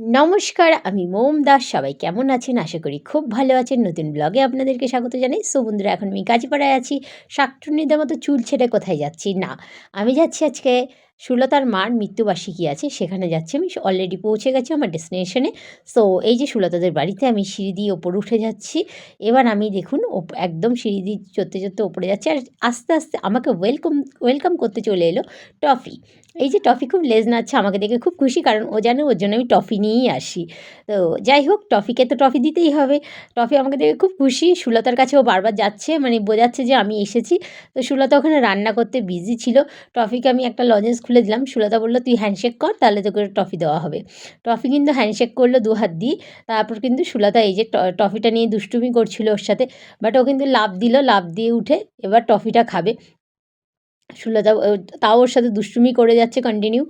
নমস্কার, আমি মোম দাস। সবাই কেমন আছেন? আশা করি খুব ভালো আছেন। নতুন ব্লগে আপনাদেরকে স্বাগত জানাই। সো বন্ধুরা, এখন আমি কাজীপাড়ায় আছি। শাকটুনিদের মতো চুল ছেড়ে কোথায় যাচ্ছি? না, আমি যাচ্ছি আজকে সুলতার মার মৃত্যুবার্ষিকী আছে, সেখানে যাচ্ছি আমি অলরেডি পৌঁছে গেছি আমার ডেস্টিনেশনে সো এই যে সুলতাদের বাড়িতে আমি সিঁড়ি দিয়ে ওপরে উঠে যাচ্ছি। এবার আমি দেখুন একদম সিঁড়ি দিয়ে চড়তে চড়তে ওপরে যাচ্ছি আর আস্তে আস্তে আমাকে ওয়েলকাম ওয়েলকাম করতে চলে এলো টফি। এই যে টফি খুব লেজ নাচ্ছে আমাকে দেখে খুব খুশি কারণ ও জানে, ওর জন্য আমি টফি নিয়েই আসি। তো যাই হোক, টফিকে তো টফি দিতেই হবে। টফি আমাকে দেখে খুব খুশি, সুলতার কাছে ও বারবার যাচ্ছে মানে বোঝাচ্ছে যে আমি এসেছি। তো সুলতা ওখানে রান্না করতে বিজি ছিল। টফিকে আমি একটা লজেন্স খুলে দিলাম। সুলতা বলল, তুই হ্যান্ডশেক কর, তাহলে তোকে টফি দেওয়া হবে। টফি কিন্তু হ্যান্ডশেক করল দু হাত দিয়ে। তারপর কিন্তু সুলতা এই যে টফিটা নিয়ে দুষ্টুমি করছিল ওর সাথে। বাট ও কিন্তু লাভ দিল লাভ দিয়ে উঠে এবার টফিটা খাবে। সুলতা তাও ওর সাথে দুষ্টুমি করে যাচ্ছে কন্টিনিউ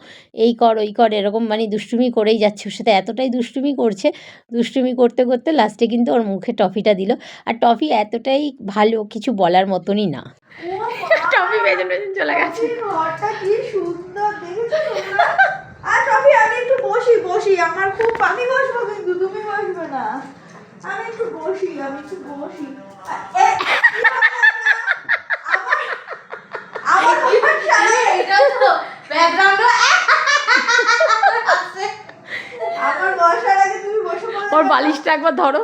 এই কর, ওই কর, এরকম মানে দুষ্টুমি করেই যাচ্ছে। ওর সাথে এতটাই দুষ্টুমি করছে, দুষ্টুমি করতে করতে লাস্টে কিন্তু ওর মুখে টফিটা দিল। আর টফি এতটাই ভালো, কিছু বলার মতনই না। টফি পেছন পেছন চলে গেছে। ঘরটা কি সুন্দর দেখেছ আর টফি আমি একটু বসি বসি আমার খুব আমি বসবো কিন্তু তুমি বসবে না। আমি একটু বসি আমি একটু বসি? আমার আমার বসার এটা তো ব্যাকগ্রাউন্ড আমার বসার আগে তুমি বসে ওর বালিশটা একবার ধরো।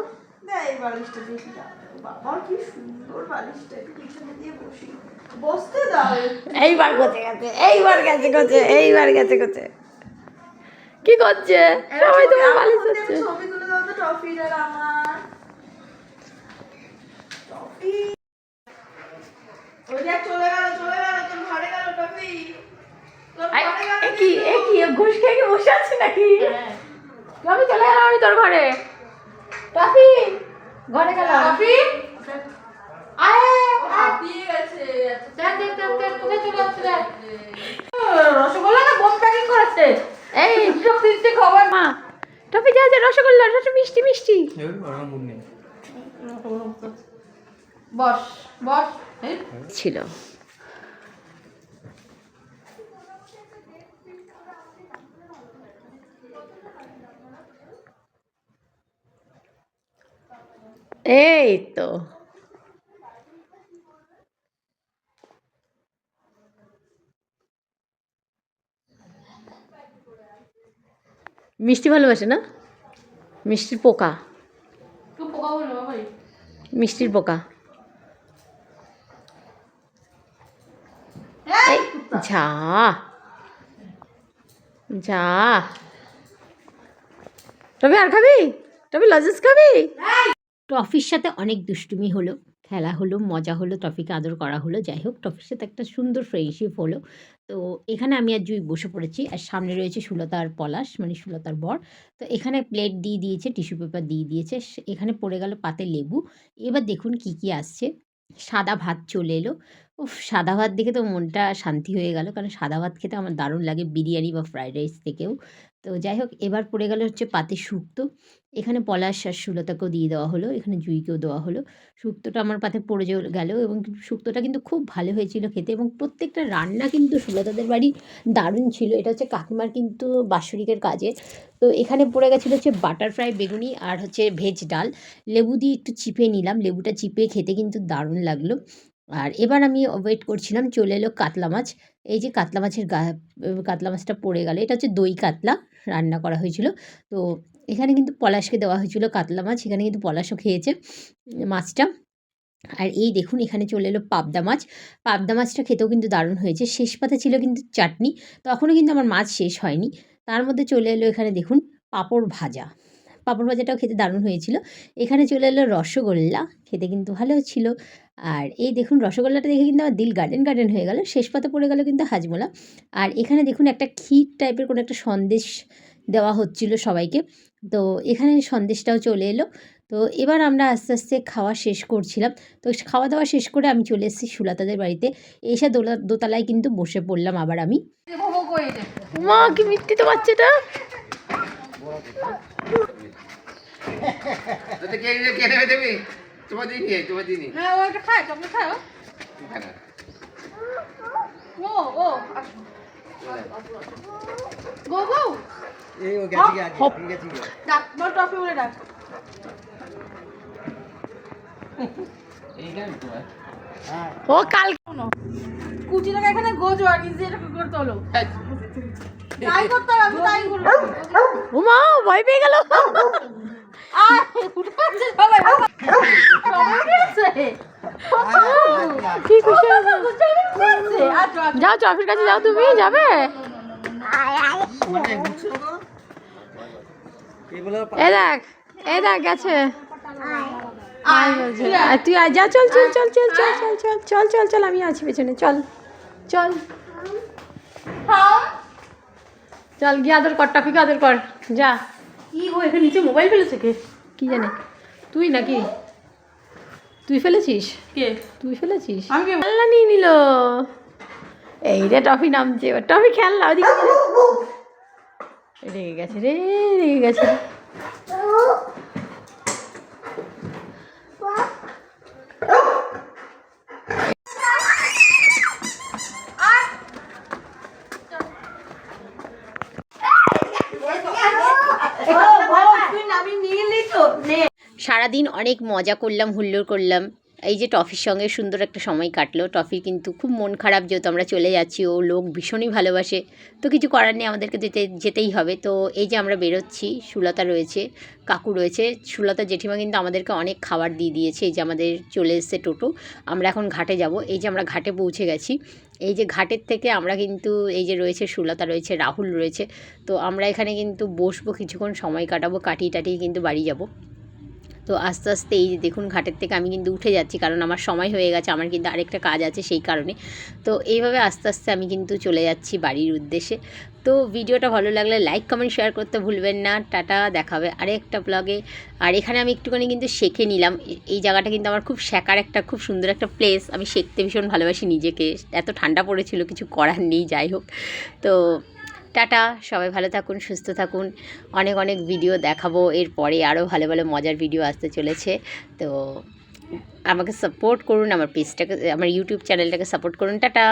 না এই বালিশটা দেখি বাবা কি সুন্দর বালিশটা একটু পিছনে দিয়ে বসি বসতে দাও এইবার গেছে গেছে এইবার গেছে গেছে এইবার গেছে গেছে। কি করছে? সবাই তোমার বালিশ হচ্ছে। ছবি তুলে দাও তো আর আমার। টফি ওই দেখ চলে গেল চলে গেল তোর ঘরে গেল ঘরে কি এ কি ঘুষ খেয়ে বসে আছে নাকি? আমি চলে গেলাম আমি তোর ঘরে। টফি ঘরে গেলাম কফি আয় হাতিয়ে গেছে দেখ দেখ দেখ দেখ কোথায় চলে যাচ্ছে দেখ রসগোল্লা না বোম প্যাকিং করেছে এই সব দিচ্ছে খবর মা টফি যা যা রসগোল্লা রস মিষ্টি মিষ্টি বস বস ছিল এই তো. মিষ্টি ভালোবাসে না? মিষ্টির পোকা একটু পোকা বলো ভাই মিষ্টির পোকা এই যা। যা। তবে আর খাবি? তবে লজেন্স খাবি? টফির সাথে অনেক দুষ্টুমি হলো। খেলা হলো, মজা হলো টফিকে আদর করা হলো, যাই হোক টফির সাথে একটা সুন্দর ফ্রেন্ডশিপ হলো। তো এখানে আমি আর জুই বসে পড়েছি, আর সামনে রয়েছে সুলতার পলাশ মানে সুলতার বর। তো এখানে প্লেট দিয়ে দিয়েছে টিস্যু পেপার দিয়ে দিয়েছে এখানে পড়ে গেল পাতে লেবু। এবার দেখুন কি কি আসছে। সাদা ভাত চলে এলো। উফ, সাদা ভাত দেখে তো মনটা শান্তি হয়ে গেল। কারণ সাদা ভাত খেতে আমার দারুণ লাগে বিরিয়ানি বা ফ্রাইড রাইস থেকেও। তো যাই হোক, এবার পড়ে গেল হচ্ছে পাতে শুক্তো। এখানে পলাশ আর সুলতাকেও দিয়ে দেওয়া হলো, এখানে জুইকেও দেওয়া হলো। শুক্তোটা আমার পাতে পড়ে গেল এবং শুক্তোটা কিন্তু খুব ভালো হয়েছিল খেতে এবং প্রত্যেকটা রান্না কিন্তু সুলতাদের বাড়ি দারুণ ছিল। এটা হচ্ছে কাকিমার কিন্তু বাৎসরিকের কাজে তো এখানে পড়ে গেছিল হচ্ছে বাটার ফ্রাই বেগুনি আর হচ্ছে ভেজ ডাল। লেবু দিয়ে একটু চিপে নিলাম। লেবুটা চিপে খেতে কিন্তু দারুণ লাগল। আর এবার আমি ওয়েট করছিলাম, চলে এলো কাতলা মাছ। এই যে কাতলা মাছের গা, কাতলা মাছটা পড়ে গেল। এটা হচ্ছে দই কাতলা, রান্না করা হয়েছিল। তো এখানে কিন্তু পলাশকে দেওয়া হয়েছিল কাতলা মাছ, এখানে কিন্তু পলাশও খেয়েছে মাছটা। আর এই দেখুন, এখানে চলে এলো পাবদা মাছ। পাবদা মাছটা খেতেও কিন্তু দারুণ হয়েছে। শেষ পাতে ছিল কিন্তু চাটনি, তখনও কিন্তু আমার মাছ শেষ হয়নি। তার মধ্যে চলে এলো এখানে দেখুন পাঁপড় ভাজা। পাঁপড় ভাজাটাও খেতে দারুণ হয়েছিল। এখানে চলে এলো রসগোল্লা খেতে কিন্তু ভালো ছিল। আর এই দেখুন রসগোল্লাটা দেখে কিন্তু আমার দিল গার্ডেন গার্ডেন হয়ে গেল শেষ পাতে পড়ে গেল কিন্তু হাজমোলা। আর এখানে দেখুন একটা ক্ষীর টাইপের কোনো একটা সন্দেশ দেওয়া হচ্ছিল সবাইকে। তো এখানে সন্দেশটাও চলে এলো। তো এবার আমরা আস্তে আস্তে খাওয়া শেষ করছিলাম। তো খাওয়া দাওয়া শেষ করে আমি চলে এসেছি সুলতাদের বাড়িতে। এসে দোলা দোতলায় কিন্তু বসে পড়লাম আবার আমি। মা কি মিষ্টি তো বাচ্চাটা। তো কে কে নেবে দেবে? তোমার দিই নিয়ে তোমার দিই হ্যাঁ ওটা খায় তুমি খাও হ্যাঁ। ও। ও গো গো। এই ও গেছি গেছি গেছি ডাক মোর টপি বলে ডাক। এই গান তো হ্যাঁ। হ্যাঁ। ও কাল কোন কুচিটাকে এখানে গোজো আর নিজে এরকম করে তোলো তাই করতে হবে তাই করব। মা ভয় পেয়ে গেল। যাও ট্রফির কাছে যাও তুমি যাবে মানে এ দেখ এ দেখ গেছে তুই আয় যা চল চল চল চল চল চল চল চল চল চল আমি আছি পেছনে চল চল চল গিয়ে আদর কর টপিকে আদর কর যা কি গো এখানে নিচে মোবাইল ফেলেছে কে? কি জানে? তুই নাকি? তুই ফেলেছিস? কে? তুই ফেলেছিস? আমি খেলনা নিয়ে নিল। এই রে টফি নামছে এবার। টফি খেলনা ওদিকে রেগে গেছে রে রেগে গেছে। নামি নিয়ে নিত সারাদিন অনেক মজা করলাম হুল্লোড় করলাম। এই যে টফির সঙ্গে সুন্দর একটা সময় কাটলো। টফির কিন্তু খুব মন খারাপ যেহেতু আমরা চলে যাচ্ছি, ও লোক ভীষণই ভালোবাসে। তো কিছু করার নেই, আমাদেরকে যেতে, যেতেই হবে। তো এই যে আমরা বেরোচ্ছি, সুলতা রয়েছে, কাকু রয়েছে। সুলতা জেঠিমা কিন্তু আমাদেরকে অনেক খাবার দিয়ে দিয়েছে। এই যে আমাদের চলে এসছে টোটো, আমরা এখন ঘাটে যাব। এই যে আমরা ঘাটে পৌঁছে গেছি। এই যে ঘাটের থেকে আমরা কিন্তু, এই যে রয়েছে, সুলতা রয়েছে, রাহুল রয়েছে। তো আমরা এখানে কিন্তু বসবো, কিছুক্ষণ সময় কাটাবো, কাটিয়ে টাটিয়ে কিন্তু বাড়ি যাব। তো আস্তে আস্তে এই যে দেখুন ঘাটের থেকে আমি কিন্তু উঠে যাচ্ছি, কারণ আমার সময় হয়ে গেছে, আমার কিন্তু আরেকটা কাজ আছে সেই কারণে। তো এইভাবে আস্তে আস্তে আমি কিন্তু চলে যাচ্ছি বাড়ির উদ্দেশ্যে। তো ভিডিওটা ভালো লাগলে লাইক, কমেন্ট, শেয়ার করতে ভুলবেন না। টাটা দেখাবে আরেকটা ব্লগে আর এখানে আমি একটুখানি কিন্তু শেখে নিলাম, এই জায়গাটা কিন্তু আমার খুব শেখার একটা, খুব সুন্দর একটা প্লেস আমি শিখতে ভীষণ ভালোবাসি নিজেকে, এত ঠান্ডা পড়েছিল, কিছু করার নেই, যাই হোক। তো টাটা, সবাই ভালো থাকুন, সুস্থ থাকুন। অনেক অনেক ভিডিও দেখাবো, এরপরে আরও ভালো ভালো মজার ভিডিও আসতে চলেছে। তো আমাকে সাপোর্ট করুন, আমার পেজটাকে আমার ইউটিউব চ্যানেলটাকে সাপোর্ট করুন। টাটা!